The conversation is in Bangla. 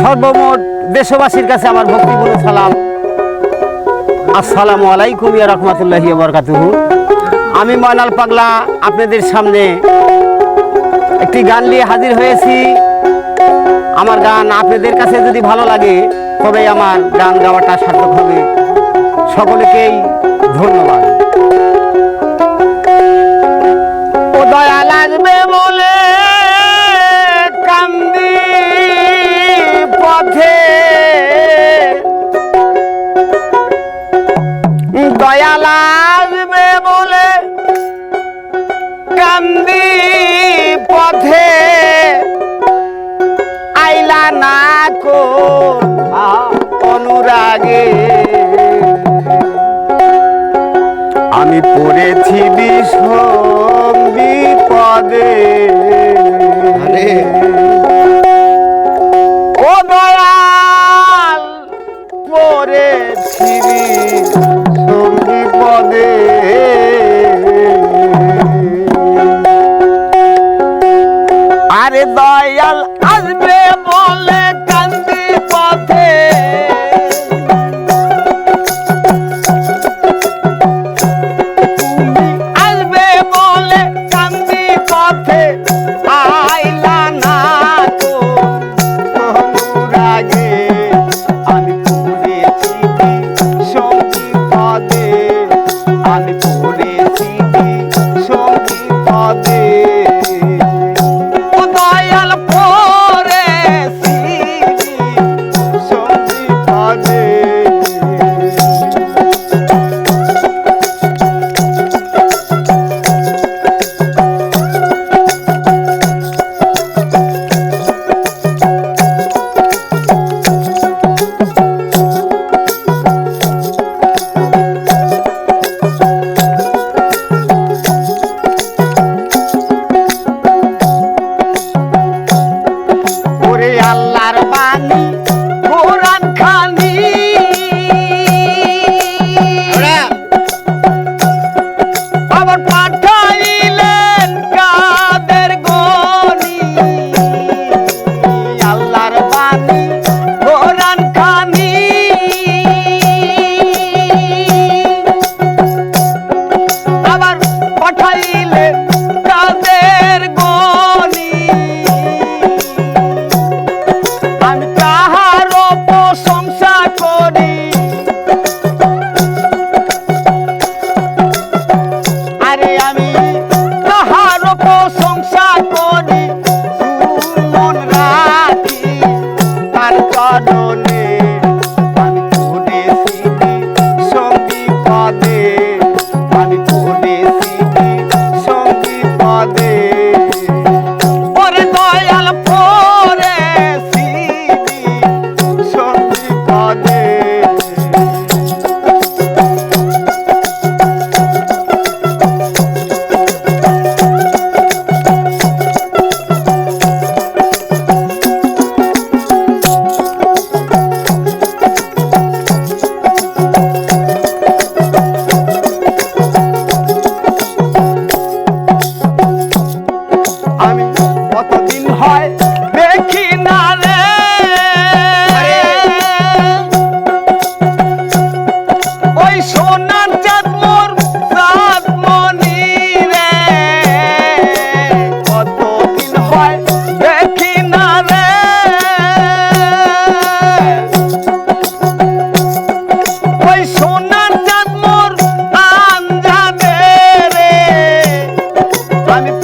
সর্বমোট দেশবাসীর কাছে আমার ভক্তিপূর্ণ সালাম। আসসালামু আলাইকুম ইয়া রহমতুল্লাহি বরকাতুহু। আমি ময়নাল পাগলা, আপনাদের সামনে একটি গান নিয়ে হাজির হয়েছি। আমার গান আপনাদের কাছে যদি ভালো লাগে তবে আমার গান গাওয়াটা সার্থক হবে। সকলকেই ধন্যবাদ। ও দয়া লাগবে বলে অনুরাগে। আমি পড়েছি বিষম বিপদে। ও দয়াল পড়েছি বিপদে। আরে দয়াল bater. I'm in.